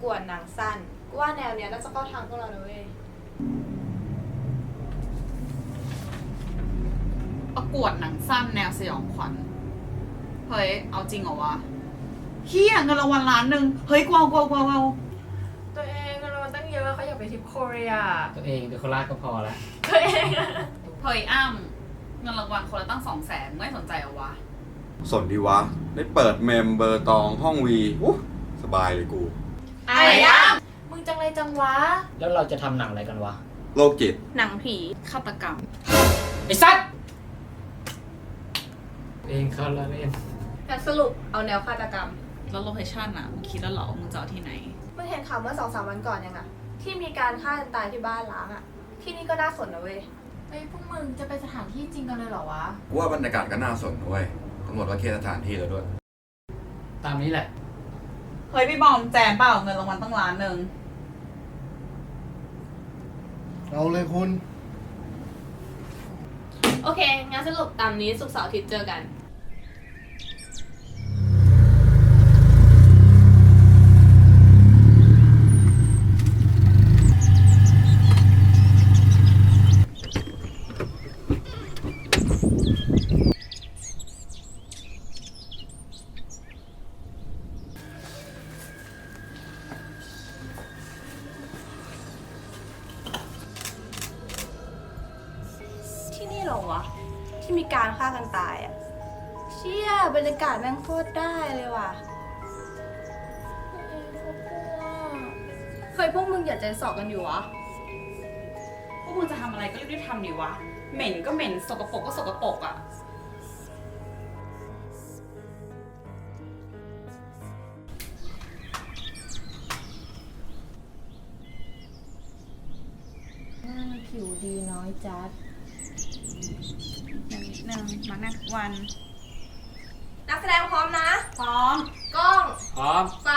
พวกเรานะเว้ยประกวดหนังสั้นแนวสยองขวัญ เฮ้ย เอาจริงเหรอวะเฮียเงินรางวัลล้านหนึ่งเฮ้ยกวาวกวาวกวาวกวาวตัวเองเราตั้งเยอะเขาอยากไปทริปโคเรียตัวเองเป็นโคราชก็พอละตัวเองอะเฮ้ยอ้ำเงินรางวัลคนละตั้งสองแสนไม่สนใจเหรอวะ สนดีวะ ได้เปิดเมมเบอร์ตองห้องวีอู้สบายเลยกู ไอ้อะมึงจังไรจังวะ แล้วเราจะทำหนังอะไรกันวะ โรคจิต หนังผีฆาตกรรม ไอ้สัตว์ตัวเองเขาละเล่นแต่สรุปเอาแนวฆาตกรรม แล้วโลเคชั่นอะมึงคิดแล้วเหรอมึงจะเอาที่ไหนมึงเห็นข่าวเมื่อสองสามวันก่อนยังอะที่มีการฆ่ากันตายที่บ้านล้างอะที่นี่ก็น่าสนนะเว้ย เฮ้ยพวกมึงจะไปสถานที่จริงกันเลยเหรอวะกูว่าบรรยากาศก็น่าสนนะเว้ยกำหนดว่าเคสถานที่แล้วด้วย ตามนี้แหละ เฮ้ยพี่บอมแจมเปล่าเงินรางวัลตั้งล้านหนึ่งเอาเลยคุณ โอเค งั้นสรุปตามนี้สุกร์เสาร์อาทิตย์เจอกัน รรยากาศแม่งโคตรได้เลยว่ะเฮ้ยพวกมึงอย่าใจสอบกันอยู่วะ พวกมึงจะทำอะไรก็รีบๆทำดิวะ เหม็นก็เหม็นสกปรกก็สกปรกอะหน้าผิวดีน้อยจัดนิดนึงมาหน้าทุกวัน นักแสดงพร้อมนะ พร้อม กล้องพร้อม ไฟ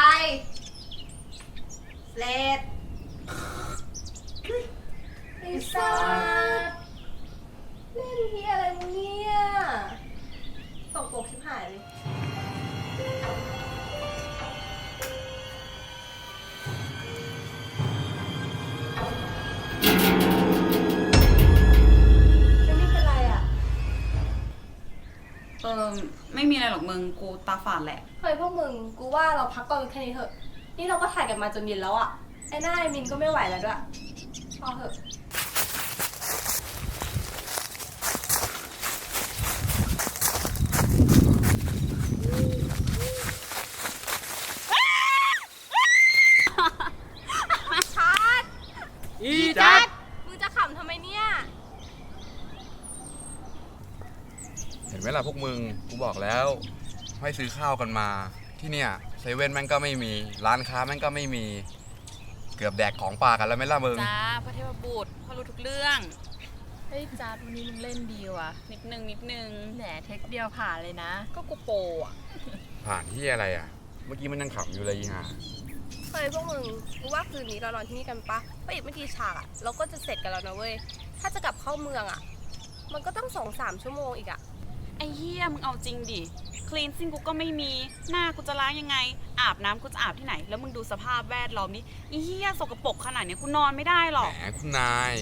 เลดไอ้สัสเล่นเฮียอะไรมึงเนี่ยตกปกชิบหายเลย เออไม่มีอะไรหรอกมึงกูตาฝาดแหละ เฮ้ยพวกมึงกูว่าเราพักก่อนแค่นี้เถอะ นี่เราก็ถ่ายกันมาจนเย็นแล้วอะไอ้หน้าไอ้มินก็ไม่ไหวแล้วด้วยพอเถอะ ชัด อีจัด มึงจะขำทำไมเนี่ย เห็นไหมล่ะพวกมึง กู บอกแล้วให้ซื้อข้าวกันมา ที่เนี่ยเซเว่นแม่งก็ไม่มี ร้านค้าแม่งก็ไม่มี เกือบแดกของป่ากันแล้วไหม่ล่ะมึงจ้าพระเทพบุตรพ่อรู้ทุกเรื่อง เฮ้ยจัดวันนี้มึงเล่นดีว่ะนิดนึงนิดนึง แหนเทคเดียวผ่านเลยนะ ก็กูโปรอะผ่านที่อะไรอะ เมื่อกี้มันยังขำอยู่เลยอีห่าเฮ้ยพวกมึงกูว่าคืนนี้เรานอนที่นี่กันปะเพราะอีกไม่กี่ฉากอะเราก็จะเสร็จกันแล้วนะเว้ย ถ้าจะกลับเข้าเมืองอะมันก็ต้องสองสามชั่วโมงอีกอะ ไอ้เหี้ยมึงเอาจริงดิ คลีนซิ่งกูก็ไม่มี หน้ากูจะล้างยังไง อาบน้ำกูจะอาบที่ไหน แล้วมึงดูสภาพแวดล้อมนี้ไอ้เหี้ยสกปรกขนาดเนี้ยกูนอนไม่ได้หรอก แหมคุณนาย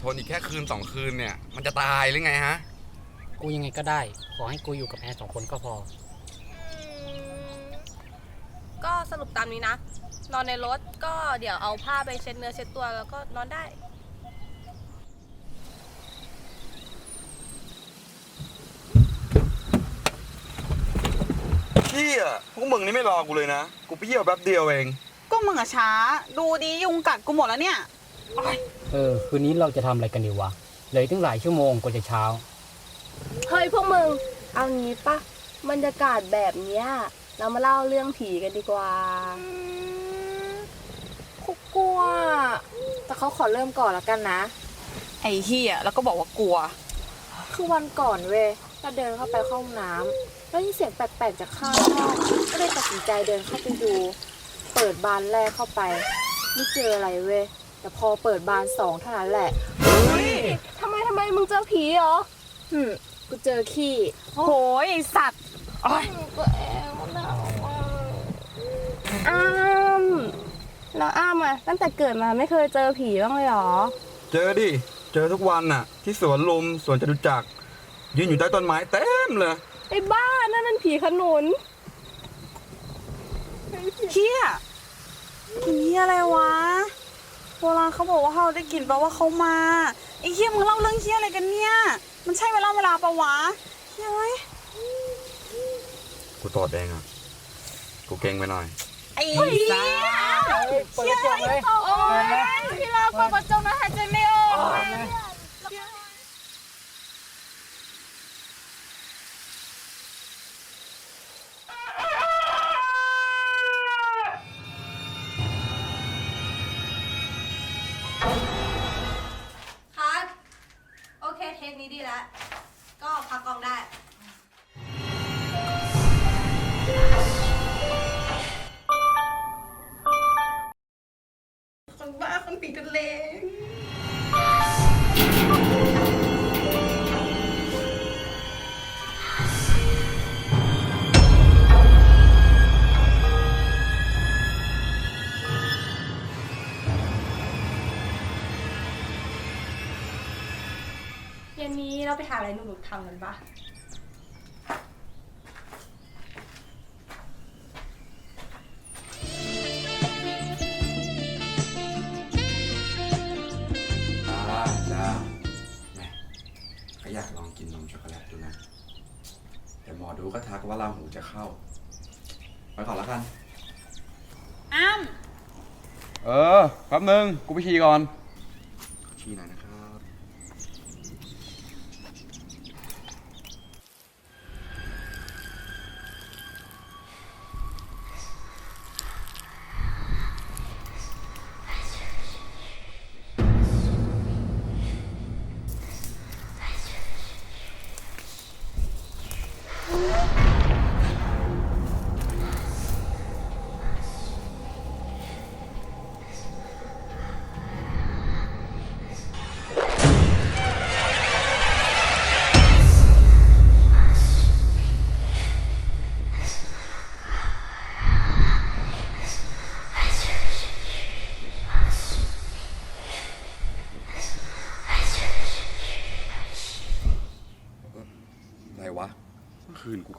ทนอีกแค่คืนสองคืนเนี่ย มันจะตายหรือไงฮะ กูยังไงก็ได้ ขอให้กูอยู่กับแอร์สองคนก็พอก็สรุปตามนี้นะ นอนในรถก็เดี๋ยวเอาผ้าไปเช็ดเนื้อเช็ดตัวแล้วก็นอนได้ พี่อะพวกมึงนี่ไม่รอกูเลยนะ กูไปเยี่ยวแป๊บเดียวเอง ก็มึงอะช้า ดูดียุงกัดกูหมดแล้วเนี่ย เออ คืนนี้เราจะทำอะไรกันดีวะเลยตั้งหลายชั่วโมงกว่าจะเช้า เฮ้ยพวกมึง เอางี้ปะบรรยากาศแบบเนี้ย เรามาเล่าเรื่องผีกันดีกว่าคุกกลัว แต่เขาขอเริ่มก่อนแล้วกันนะ ไอ้เหี้ยแล้วก็บอกว่ากลัว คือวันก่อนเว้ย เราเดินเข้าไปเข้าห้องน้ำแล้วยินเสียงแปลกๆจากข้างห้องก็เลยตัดสินใจเดินเข้าไปดู เปิดบานแรกเข้าไปไม่เจออะไรเว้ยแต่พอเปิดบานสองเท่านั้นแหละทำไมทำไมมึงเจอผีเหรอหืมกูเจอขี้โอ้ยไอ้สัตว์โอ้ยตัวเองมันหนาวอะอ้ามแล้วอ้ามอะตั้งแต่เกิดมาไม่เคยเจอผีบ้างเลยเหรอ เจอดิ เจอทุกวันน่ะ ที่สวนลุมสวนจตุจักร ยืนอยู่ใต้ต้นไม้เต็มเลยไอ้บ้านั่นมันผีขนุนเฮียกินเฮียอะไรวะโบราณเขาบอกว่าเขาได้กลิ่นแปลว่าเขามาไอ้เฮียมึงเล่าเรื่องเฮียอะไรกันเนี่ย มันใช่เวลาเวลาปะวะเฮียเว้ยกูตอดเองอะ กูเก่งไปหน่อย ไอ้เฮียเปิดกระจกเลยโอ้ยพี่ลาเปิดกระ คนบ้าคนปีกันเลงเย็นนี้เราไปหาอะไรหนุกๆทำกันปะ ดูก็ทักว่าลาหูจะเข้า ไปก่อนแล้วกัน อ้ามเออแป๊บนึง กูไปขี่ก่อน ชี้หน่อยนะ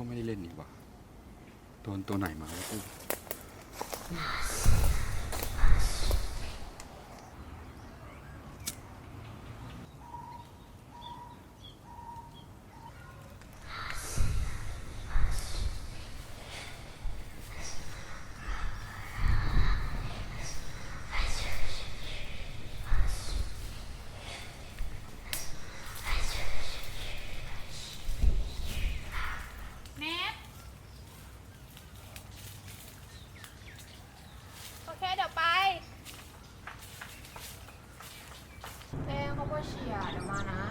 ก็ไม่ได้เล่นนี่วะโดนตัวไหนมาวกู เนท โอเค เดี๋ยวไป เอ้เขาก็เชียร์เดี๋ยวมานะ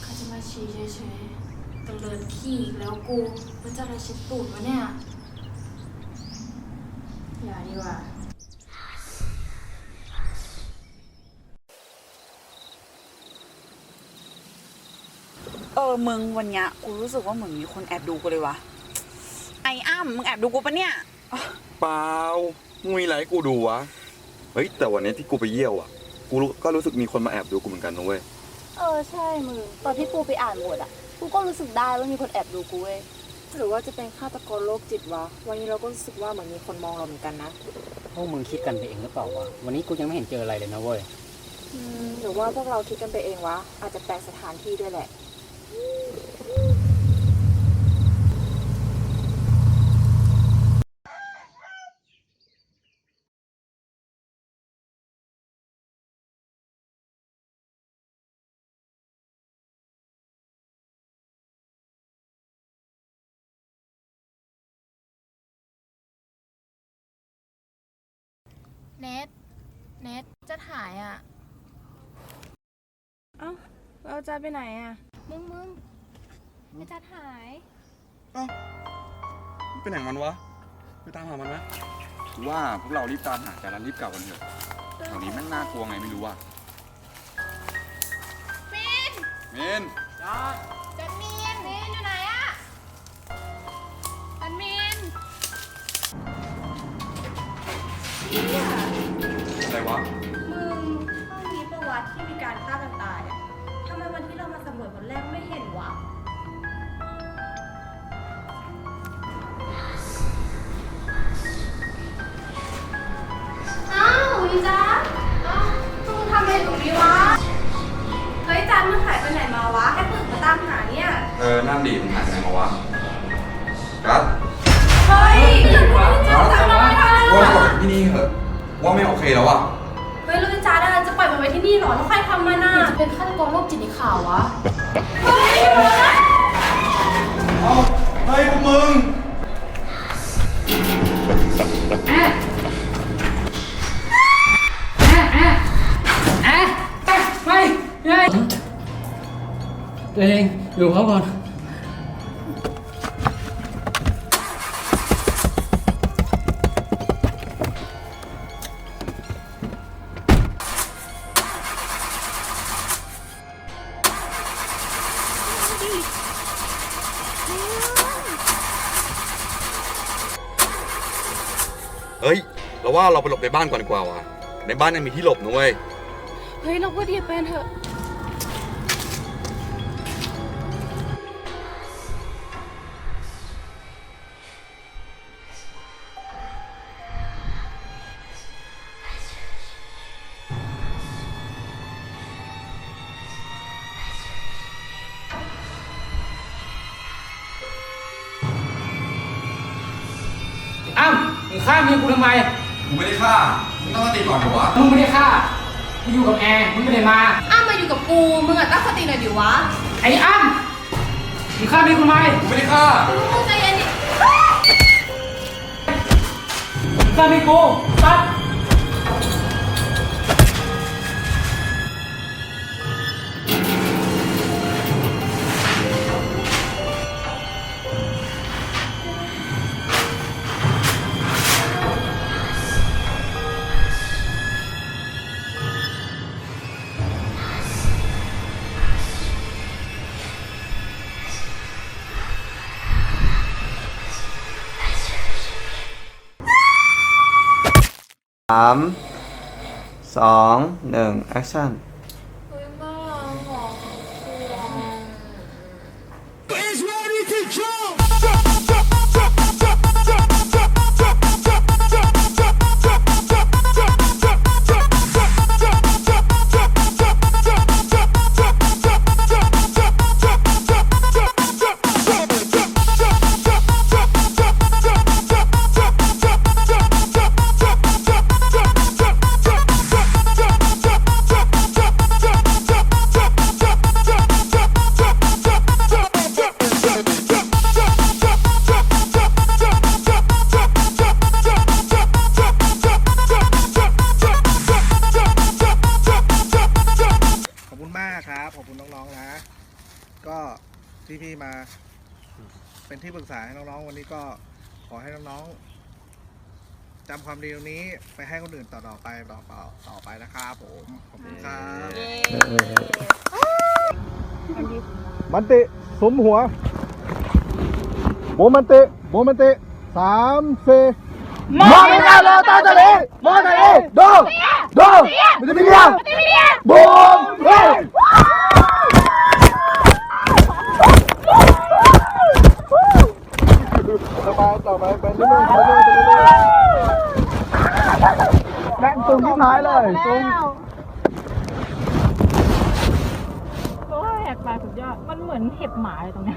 เขาจะมาชี้เฉยๆตะเลินขี้อีกแล้วกูมันจะอะไรเช็ดตูดวะเนี่ย อย่าดีกว่า เออมึงวันเนี้ยกูรู้สึกว่าเหมือนมีคนแอบดูกูเลยวะ ไอ้อ้ามมึงแอบดูกูปะเนี่ย เปล่ามึงมีอะไรให้กูดูวะ เฮ้ย แต่วันนี้ที่กูไปเยี่ยวอะ กูรู้ก็รู้สึกมีคนมาแอบดูกูเหมือนกันนะเว้ย เออใช่มึงตอนที่กูไปอ่านบทอะ กูก็รู้สึกได้ว่ามีคนแอบดูกูเว้ยหรือว่าจะเป็นฆาตกรโรคจิตวะ วันนี้เราก็รู้สึกว่าเหมือนมีคนมองเราเหมือนกันนะพวกมึงคิดกันไปเองหรือเปล่าวะ วันนี้กูยังไม่เห็นเจออะไรเลยนะเว้ย อืมหรือว่าพวกเราคิดกันไปเองวะ อาจจะแปลกสถานที่ด้วยแหละ เนทเนทจะถ่ายอะ เอ้าเราจะไปไหนอะ มึงมึงไอ้จัดหายไปไหนมันวะ ไปตามหามันไหมกูว่าพวกเรารีบตามหาจารันรีบกลับกันเถอะแถวนี้แม่งน่ากลัวไงไม่รู้อะมินมินจจั อะไรวะ มึงห้องนี้ประวัติที่มีการฆ่ากันตายอะทำไมวันที่เรามาสำรวจวันแรกไม่เห็นวะ อ้าวอีจ้าอ้าวมึงทำอะไรอยู่ตรงนี้วะ เฮ้ยจันมึงหายไปไหนมาวะให้ปึกมาตามหาเนี่ย เออ นั่นดีมึงหายไปไหนมาวะกัสเฮ้ยจันจันเราไม่ทันว่าปล่อยที่นี่เหอะ ว่าไม่โอเคแล้วอะเฮ้ยลูกจ้าจะปล่อยมันไว้ที่นี่เหรอแล้วใครทำมันน่ะเป็นฆาตกรโรคจิตในข่าววะ เฮ้ยเฮ้ยเอาเฮ้ยพวกมึงไม่ไม่ตัวเองอยู่เขาก่อน ว่าเราไปหลบในบ้านก่อนดีกว่าวะในบ้านยังมีที่หลบนะเว้ย เฮ้ยเราก็ดีเป็นเถอะ อ้ำมึงฆ่าเมียกูทำไม กูไม่ได้ฆ่ามึงต้องสติก่อนเถอะวะมึงไม่ได้ฆ่ากูอยู่กับแอร์มึงไม่ได้มา อ้ามาอยู่กับกู มึงอะตั้งสติหน่อยดิวะไอ้อ้ำมึงฆ่าเมียกูทำไมกูไม่ได้ฆ่ามึงใจเย็นดิ มึงฆ่าเมียกูตัดามสองหนึ่งแอคชั่น ที่พี่มา เป็นที่ปรึกษาให้น้องๆ วันนี้ก็ขอให้น้องๆจำความดีตรงนี้ไปให้คนอื่นต่อๆไปต่อๆต่อไปนะครับผมขอบคุณครับมันติสมหัวโบมันติโบมันติสามสี่มองไม่ได้แล้วตาตะเลมองตะเลโดโดมันจะมีเดียโบมเฮ้ ยต่อไปต่อไปไปเรื่อยๆไปเรื่อยๆไปเรื่อยๆแม่งตึงที่ท้ายเลยตึงโอ้ยแหกปาสุดยอด มันเหมือนเห็บหมาเลยตรงเนี้ย